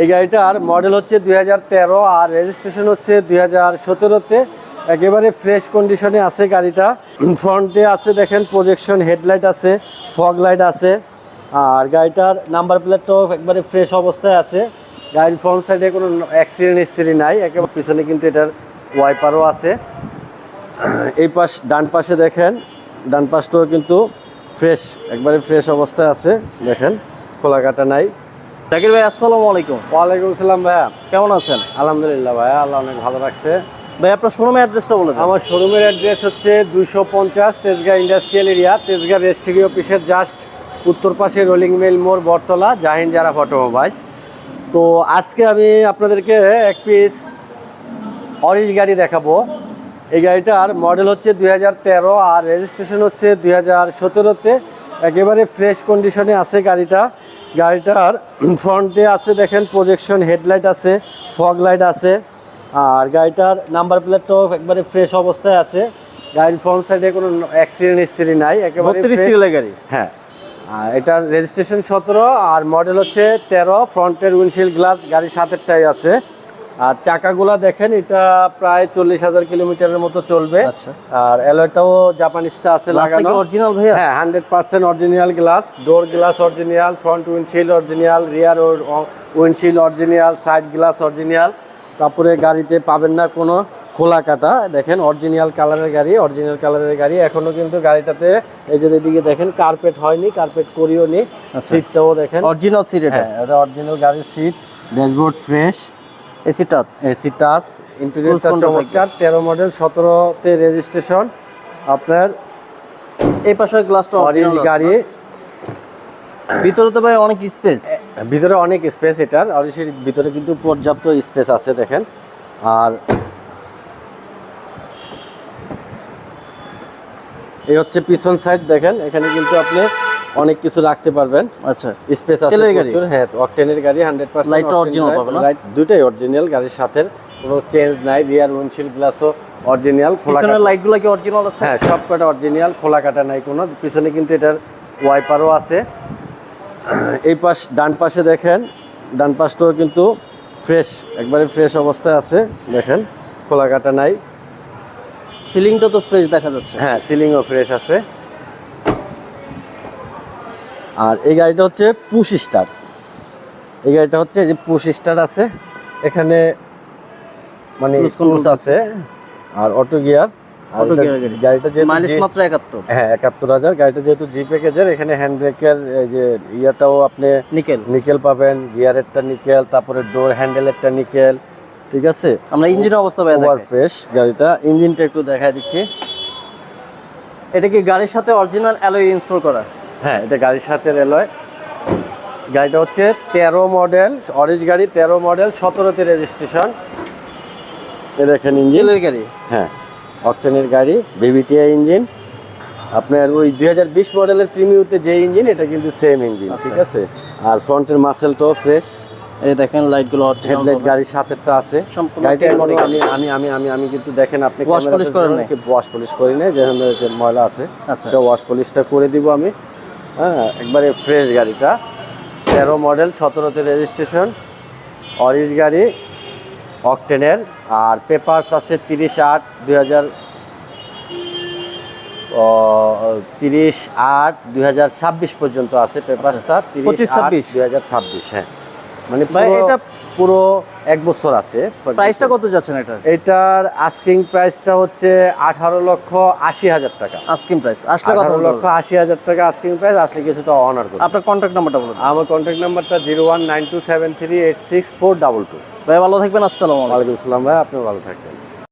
এই গাড়িটার মডেল হচ্ছে দুই হাজার তেরো আর রেজিস্ট্রেশন হচ্ছে দুই হাজার সতেরোতে। একেবারে ফ্রেশ কন্ডিশনে আছে গাড়িটা। ফ্রন্টে আছে দেখেন প্রজেকশন হেডলাইট আছে ফগ লাইট আছে। আর গাড়িটার নাম্বার প্লেটটাও একবারে ফ্রেশ অবস্থায় আছে। গাড়ির ফ্রন্ট সাইডে কোনো অ্যাক্সিডেন্ট হিস্টরি নাই। একেবারে পিছনে কিন্তু এটার ওয়াইপারও আছে। এই পাশ, ডান পাশে দেখেন, ডান পাশটাও কিন্তু ফ্রেশ একবারে ফ্রেশ অবস্থায় আছে। দেখেন খোলা কাটা নাই। জাকির ভাই আসসালামু আলাইকুম। ওয়ালাইকুম আসসালাম ভাইয়া। কেমন আছেন? আলহামদুলিল্লাহ ভাইয়া আল্লাহ অনেক ভালো রাখছে। ভাই আপনার শোরুমের অ্যাড্রেসটা বলে আমার শোরুমের অ্যাড্রেস হচ্ছে দুইশো পঞ্চাশ Tejgaon industrial area Tejgaon registry অফিসের জাস্ট উত্তর পাশে রোলিং মেল মোড় বটতলা জাহিন যারা অটোমোবাইলস তো আজকে আমি আপনাদেরকে এক পিস অরেঞ্জ গাড়ি দেখাবো। এই গাড়িটার মডেল হচ্ছে দুই হাজার তেরো আর রেজিস্ট্রেশন হচ্ছে দুই হাজার সতেরোতে। একেবারে ফ্রেশ কন্ডিশনে আছে গাড়িটা। গাড়িটার ফ্রন্টে আছে দেখেন প্রজেকশন হেডলাইট আছে ফগ লাইট আছে আর গাড়িটার নাম্বার প্লেটটাও একবারে ফ্রেশ অবস্থায় আছে। গাড়ির ফ্রন্ট সাইডে কোনো অ্যাক্সিডেন্ট হিস্টরি নাই একেবারে গাড়ি? হ্যাঁ। আর এটার রেজিস্ট্রেশন সতেরো আর মডেল হচ্ছে তেরো ফ্রন্টের উইন্ডশিল্ড গ্লাস গাড়ি সাতেরটাই আছে। আর চাকাগুলা দেখেন এটা প্রায় চল্লিশ হাজার কিলোমিটারের মতো চলবে। আচ্ছা। আর অ্যালয়টাও জাপানিসটা আছে লাগানো। অরিজিনাল ভাইয়া? হ্যাঁ hundred percent original glass door glass original front windshield original rear windshield original side glass original তারপরে গাড়িতে পাবেন না কোনো খোলা কাটা। দেখেন অরিজিনাল কালারের গাড়ি অরিজিনাল কালারের গাড়ি। এখনও কিন্তু গাড়িটাতে এই যে এদিকে দেখেন কার্পেট হয়নি কার্পেট করিও নি। সিটটাও দেখেন। অরিজিনাল সিট হ্যাঁ এটা অরিজিনাল গাড়ির seat dashboard fresh AC touch AC touch ইন্টেরিয়রটা চমৎকার তেরো মডেল সতেরোতে রেজিস্ট্রেশন আপনার এই পাশের গ্লাসটা অরিজিনাল গাড়ি। ভিতরে তো ভাই অনেক স্পেস ভিতরে অনেক স্পেস এটার অরিজির ভিতরে কিন্তু পর্যাপ্ত স্পেস আছে দেখেন। আর এই হচ্ছে পিছন সাইড দেখেন এখানে কিন্তু আপনি অনেক কিছু রাখতে পারবেন। আচ্ছা। স্পেস আছে? প্রচুর, হ্যাঁ অকটেনের গাড়ি হান্ড্রেড পার্সেন্ট লাইট টা original পাবে না? লাইট দুটাই অরিজিনাল গাড়ির সাথে কোনো চেঞ্জ নাই রিয়ার উইন্ডশিল্ড গ্লাসও অরিজিনাল পিছনের লাইটগুলো কি অরিজিনাল আছে? হ্যাঁ সব কটা অরিজিনাল খোলা কাটা নাই কোনো। পিছনে কিন্তু এটার ওয়াইপারও আছে। এই পাশ ডান পাশে দেখেন ডান পাশটাও কিন্তু ফ্রেশ একবারে ফ্রেশ অবস্থায় আছে দেখেন খোলা কাটা নাই। সিলিংটা তো ফ্রেশ দেখা যাচ্ছে। হ্যাঁ সিলিংও ফ্রেশ আছে। আর এই গাড়িটা হচ্ছে পুশ স্টার। এই গাড়িটা হচ্ছে যে পুশ স্টার আছে এখানে মানে control আছে আর অটো গিয়ার। গাড়িটা যেহেতু মাইলেজ মাত্র হ্যাঁ একাত্তর হাজার। গাড়িটা যেহেতু জি প্যাকেজের এখানে হ্যান্ড ব্রেকের যে ইয়াটাও আপনি নিকেল নিকেল পাবেন গিয়ারেরটা নিকেল তারপরে ডোর হ্যান্ডেলেরটা নিকেল ঠিক আছে? আমরা ইঞ্জিনের অবস্থা ফ্রেশ গাড়িটা। ইঞ্জিনটা একটু দিচ্ছি। এটা কি গাড়ির সাথে অরিজিনাল অ্যালয় ইনস্টল করা? হ্যাঁ এটা গাড়ির সাথে রেলওয়ে। গাড়িটা হচ্ছে তেরো মডেল অরেঞ্জ গাড়ি তেরো মডেল সতেরোতে রেজিস্ট্রেশন। এ দেখেন ইঞ্জিন। তেলের গাড়ি? হ্যাঁ অকটেনের গাড়ি বিবিটিআই ইঞ্জিন। আপনার ওই দুই মডেলের প্রিমিউতে যে ইঞ্জিন এটা কিন্তু সেম ইঞ্জিন ঠিক আছে? আর ফ্রন্টের মাসেলটাও ফ্রেশ। এই দেখেন লাইটগুলো হেডলাইট গাড়ির সাথেটা আছে। সম্পূর্ণ গাড়িটা clean আমি আমি আমি আমি আমি কিন্তু দেখেন আপনি Wash polish করেন? ওয়াশ পলিশ করি নাই যেখানে যে ময়লা আছে। আচ্ছা। ওয়াশ পলিশটা করে দিব আমি। হ্যাঁ একবারে ফ্রেশ গাড়িটা। তেরো মডেল সতেরোতে রেজিস্ট্রেশন অরিজ গাড়ি অকটেনের আর পেপারস আছে তিরিশ আট দুই হাজার তিরিশ আট দুই হাজার ছাব্বিশ পর্যন্ত আছে পেপারসটা তিরিশ ছাব্বিশ। দুই হাজার ছাব্বিশ হ্যাঁ। মানে এটা- পুরো এক বছর আছে। প্রাইসটা কত যাচ্ছেন এটা এটার আস্কিং প্রাইসটা হচ্ছে আঠারো লক্ষ আশি হাজার টাকা। আস্কিং প্রাইস আসলে আঠারো লক্ষ আশি হাজার টাকা আস্কিং প্রাইস আসলে কিছুটা অনার করুন আপনার কন্ট্যাক্ট নাম্বারটা বলুন। আমার কন্ট্যাক্ট নাম্বারটা zero one nine two seven three eight six four double two ভাই ভালো থাকবেন আসসালামু আলাইকুম। আসসালাম ভাই আপনি ভালো থাকবেন।